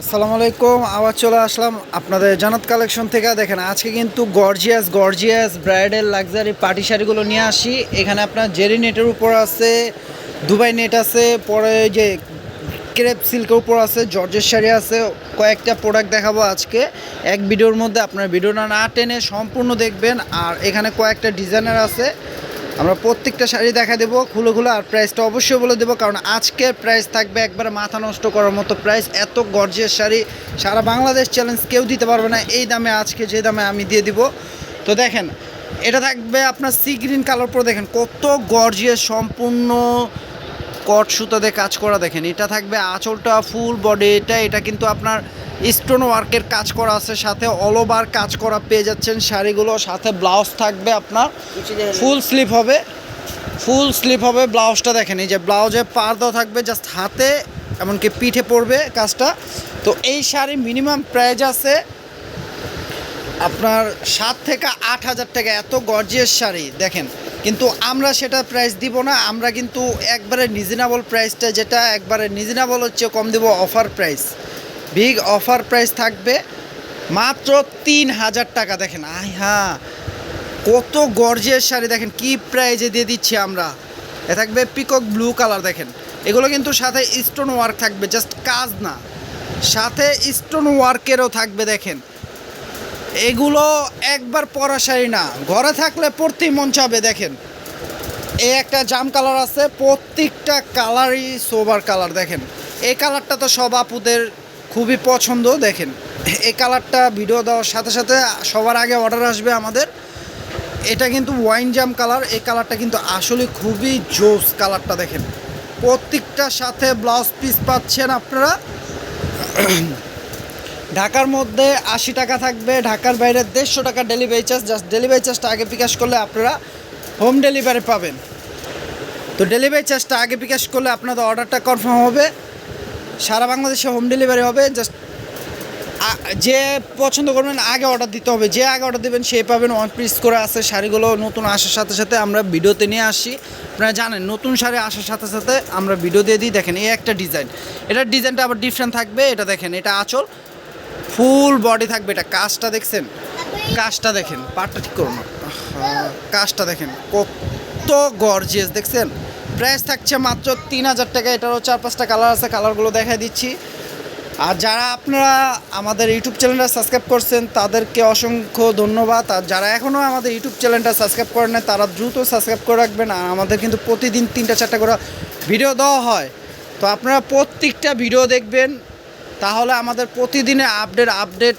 আসসালামু আলাইকুম, আবার চলে আসলাম আপনাদের জানাত কালেকশন থেকে। দেখেন, আজকে কিন্তু gorgeous gorgeous bridal luxury party শাড়িগুলো নিয়ে আসি। এখানে আপনার জেরি নেটের উপর আছে, দুবাই নেট আছে, পরে যে ক্রেপ সিল্কের উপর আছে, জর্জের শাড়ি আছে, কয়েকটা প্রোডাক্ট দেখাবো আজকে। এক ভিডিওর মধ্যে আপনার ভিডিওটা না টেনে সম্পূর্ণ দেখবেন, আর এখানে কয়েকটা ডিজাইনার আছে। আমরা প্রত্যেকটা শাড়ি দেখা দেবো, খুলে খুলে, আর প্রাইসটা অবশ্যই বলে দেবো, কারণ আজকের প্রাইস থাকবে একবারে মাথা নষ্ট করার মতো প্রাইস এত গর্জিয়াস শাড়ি, সারা বাংলাদেশ চ্যালেঞ্জ কেউ দিতে পারবে না, এই দামে আজকে যে দামে আমি দিয়ে দিব। তো দেখেন, এটা থাকবে আপনার সি গ্রিন কালার পরে দেখেন, কত গর্জিয়াস সম্পূর্ণ কট সুতাতে কাজ করা দেখেন। এটা থাকবে আঁচলটা ফুল বডি এটা এটা কিন্তু আপনার স্টোন ওয়ার্কের কাজ করা আছে, সাথে অল ওভার কাজ করা পেয়ে যাচ্ছেন শাড়িগুলো, সাথে ব্লাউজ থাকবে আপনার। ফুল স্লিপ হবে। ফুল স্লিপ হবে ব্লাউজটা দেখেন, এই যে ব্লাউজে পার দেওয়া থাকবে জাস্ট হাতে, এমনকি পিঠে পড়বে কাজটা। তো এই শাড়ি মিনিমাম প্রাইস আছে আপনার সাত থেকে আট হাজার টাকা, এত গর্জিয়াস শাড়ি, দেখেন। কিন্তু আমরা সেটা প্রাইস দিব না, আমরা কিন্তু একবারে রিজনেবল প্রাইসটা যেটা একবারে রিজনেবল হচ্ছে, কম দেব offer price big offer price থাকবে মাত্র তিন হাজার টাকা, দেখেন আই হ্যাঁ কত গর্জিয়াস শাড়ি, দেখেন, কি প্রাইজে দিয়ে দিচ্ছি আমরা। এ থাকবে পিকক ব্লু কালার দেখেন, এগুলো কিন্তু সাথে স্টোন ওয়ার্ক থাকবে জাস্ট কাজ না। সাথে স্টোন ওয়ার্কেরও থাকবে, দেখেন, এগুলো একবার পরা শাড়ি না, ঘরে থাকলে পরতেই মন চাবে, দেখেন। এই একটা জাম কালার আছে, প্রত্যেকটা কালারই সোবার কালার দেখেন। এই কালারটা তো সব আপুদের খুবই পছন্দ, দেখেন। এই কালারটা ভিডিও দেওয়ার সাথে সাথে সবার আগে অর্ডার আসবে আমাদের। এটা কিন্তু ওয়াইন জাম কালার এই কালারটা কিন্তু আসলে খুবই জোস কালারটা দেখেন। প্রত্যেকটার সাথে ব্লাউজ পিস পাচ্ছেন আপনারা। ঢাকার মধ্যে আশি টাকা থাকবে, ঢাকার বাইরে দেড়শো টাকা ডেলিভারি চার্জ জাস্ট ডেলিভারি চার্জটা আগে বিকাশ করলে আপনারা হোম ডেলিভারি পাবেন। তো ডেলিভারি চার্জটা আগে বিকাশ করলে আপনাদের অর্ডারটা কনফার্ম হবে। সারা বাংলাদেশে হোম ডেলিভারি হবে জাস্ট যে পছন্দ করবেন আগে অর্ডার দিতে হবে। যে আগে অর্ডার দেবেন, সে পাবেন ওয়ান পিস করে আছে, শাড়িগুলো নতুন আসার সাথে সাথে আমরা ভিডিওতে নিয়ে আসি। আপনারা জানেন, নতুন শাড়ি আসার সাথে সাথে আমরা ভিডিও দিয়ে দিই। দেখেন, এই একটা ডিজাইন এটার ডিজাইনটা আবার ডিফারেন্ট থাকবে। এটা দেখেন, এটা আঁচল। ফুল বডি থাকবে এটা। কাজটা দেখছেন? কাজটা দেখেন। পাটটা ঠিক করুন। কাজটা দেখেন। কত গর্জিয়াস দেখছেন? প্রাইস থাকছে মাত্র তিন হাজার টাকা। এটারও চার পাঁচটা কালার আছে কালারগুলো দেখাই দিচ্ছি। আর যারা আপনারা আমাদের ইউটিউব চ্যানেলটা সাবস্ক্রাইব করছেন, তাদেরকে অসংখ্য ধন্যবাদ। আর যারা এখনও আমাদের ইউটিউব চ্যানেলটা সাবস্ক্রাইব করেন না তারা দ্রুত সাবস্ক্রাইব করে রাখবেন। আর আমাদের কিন্তু প্রতিদিন তিনটা চারটা করে ভিডিও দেওয়া হয়। তো আপনারা প্রত্যেকটা ভিডিও দেখবেন। তাহলে আমাদের প্রতিদিনে আপডেট আপডেট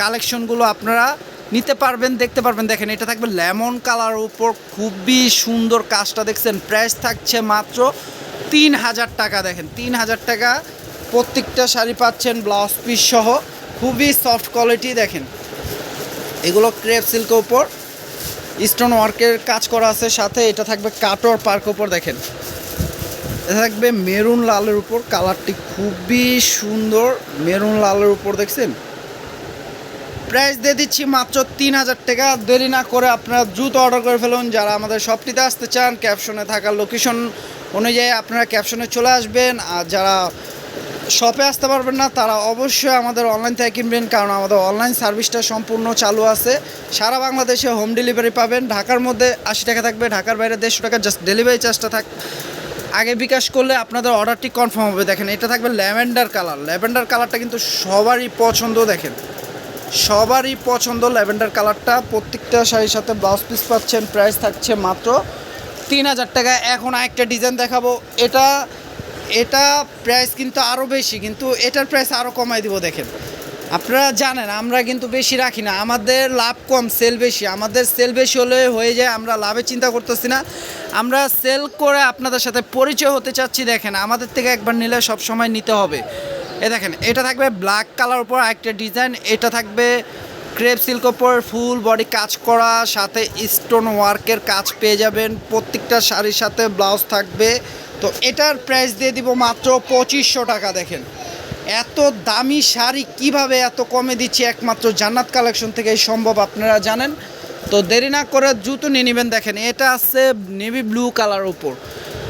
কালেকশনগুলো আপনারা নিতে পারবেন, দেখতে পারবেন। দেখেন, এটা থাকবে লেমন কালার উপর। খুবই সুন্দর কাজটা দেখছেন। প্রাইস থাকছে মাত্র তিন হাজার টাকা, দেখেন। তিন হাজার টাকা প্রত্যেকটা শাড়ি পাচ্ছেন, ব্লাউজ পিস সহ। খুবই সফট কোয়ালিটি দেখেন। এগুলো ক্রেপ সিল্কের উপর। স্টোন ওয়ার্কের কাজ করা আছে সাথে। এটা থাকবে কাটোয়ার পার্ক উপর, দেখেন। এটা থাকবে মেরুন লালের উপর। কালারটি খুবই সুন্দর। মেরুন লালের উপর, দেখছেন? প্রাইস দিয়ে দিচ্ছি মাত্র তিন হাজার টাকা। দেরি না করে আপনারা দ্রুত অর্ডার করে ফেলুন। যারা আমাদের শপটিতে আসতে চান ক্যাপশনে থাকা লোকেশন অনুযায়ী আপনারা ক্যাপশনে চলে আসবেন। আর যারা শপে আসতে পারবেন না, তারা অবশ্যই আমাদের অনলাইন থেকে কিনবেন, কারণ আমাদের অনলাইন সার্ভিসটা সম্পূর্ণ চালু আছে। সারা বাংলাদেশে হোম ডেলিভারি পাবেন। ঢাকার মধ্যে আশি টাকা থাকবে, ঢাকার বাইরে দেড়শো টাকা। জাস্ট ডেলিভারি চার্জটা থাক। আগে বিকাশ করলে আপনাদের অর্ডারটি কনফার্ম হবে। দেখেন, এটা থাকবে ল্যাভেন্ডার কালার। ল্যাভেন্ডার কালারটা কিন্তু সবারই পছন্দ, দেখেন। সবারই পছন্দ ল্যাভেন্ডার কালারটা। প্রত্যেকটা শাড়ির সাথে ব্লাউজ পিস পাচ্ছেন প্রাইস থাকছে মাত্র তিন হাজার টাকা। এখন আরেকটা ডিজাইন দেখাবো। এটা এটা প্রাইস কিন্তু আরও বেশি, কিন্তু এটার প্রাইস আরও কমাই দিব, দেখেন। আপনারা জানেন, আমরা কিন্তু বেশি রাখি না। আমাদের লাভ কম সেল বেশি। আমাদের সেল বেশি হলে হয়ে যায়, আমরা লাভের চিন্তা করতেছি না। আমরা সেল করে আপনাদের সাথে পরিচয় হতে চাচ্ছি, দেখেন। আমাদের থেকে একবার নিলে সব সময় নিতে হবে। এ দেখেন, এটা থাকবে ব্ল্যাক কালার উপর একটা ডিজাইন এটা থাকবে ক্রেপ সিল্ক ওপর ফুল বডি কাজ করা, সাথে স্টোন ওয়ার্কের কাজ পেয়ে যাবেন, প্রত্যেকটা শাড়ির সাথে ব্লাউজ থাকবে। তো এটার প্রাইস দিয়ে দিব মাত্র পঁচিশশো টাকা, দেখেন। এত দামি শাড়ি কীভাবে এত কমে দিচ্ছি একমাত্র জান্নাত কালেকশন থেকেই সম্ভব আপনারা জানেন। তো দেরি না করে দ্রুত নিয়ে নেবেন, দেখেন, এটা আছে নেভি ব্লু কালার উপর।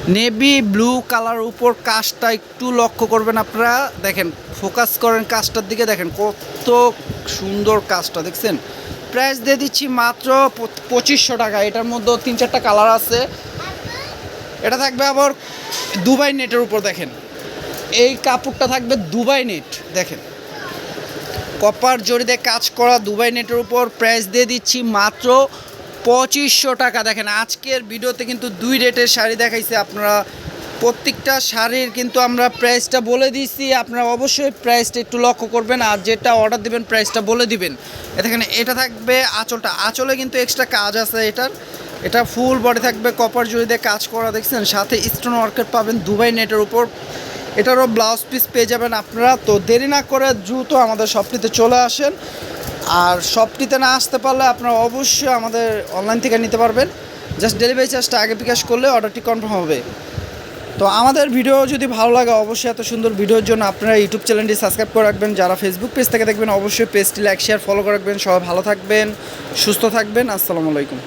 নেভি ব্লু কালার উপর কাজটা একটু লক্ষ্য করবেন আপনারা। দেখেন ফোকাস করেন কাজটার দিকে, দেখেন কত সুন্দর কাজটা, দেখছেন? প্রাইস দিয়ে দিচ্ছি মাত্র পঁচিশশো টাকা। এটার মধ্যে তিন চারটা কালার আছে। এটা থাকবে আবার দুবাই নেটের উপর, দেখেন। এই কাপড়টা থাকবে দুবাই নেট, দেখেন। কপার জড়িতে কাজ করা দুবাই নেটের উপর প্রাইস দিয়ে দিচ্ছি মাত্র পঁচিশশো টাকা। দেখেন, আজকের ভিডিওতে কিন্তু দুই রেটের শাড়ি দেখাইছে আপনারা। প্রত্যেকটা শাড়ির কিন্তু আমরা প্রাইসটা বলে দিচ্ছি আপনারা অবশ্যই প্রাইসটা একটু লক্ষ্য করবেন আর যেটা অর্ডার দিবেন, প্রাইসটা বলে দিবেন। এখানে এটা থাকবে আঁচলটা। আঁচলে কিন্তু এক্সট্রা কাজ আছে এটার। এটা ফুল বডি থাকবে কপার জড়িতে কাজ করা, দেখছেন? সাথে স্টোন ওয়ার্কের পাবেন দুবাই নেটের উপর। এটারও ব্লাউজ পিস পেয়ে যাবেন আপনারা। তো দেরি না করে দ্রুত আমাদের শপটিতে চলে আসেন। আর শপটিতে না আসতে পারলে আপনারা অবশ্যই আমাদের অনলাইন থেকে নিতে পারবেন। জাস্ট ডেলিভারি চার্জটা আগে বিকাশ করলে অর্ডারটি কনফার্ম হবে। তো আমাদের ভিডিও যদি ভালো লাগে, অবশ্যই এত সুন্দর ভিডিওর জন্য আপনারা ইউটিউব চ্যানেলটি সাবস্ক্রাইব করে রাখবেন। যারা ফেসবুক পেজ থেকে দেখবেন, অবশ্যই পেজটি লাইক শেয়ার ফলো করে রাখবেন। সবাই ভালো থাকবেন, সুস্থ থাকবেন। আসসালামু আলাইকুম।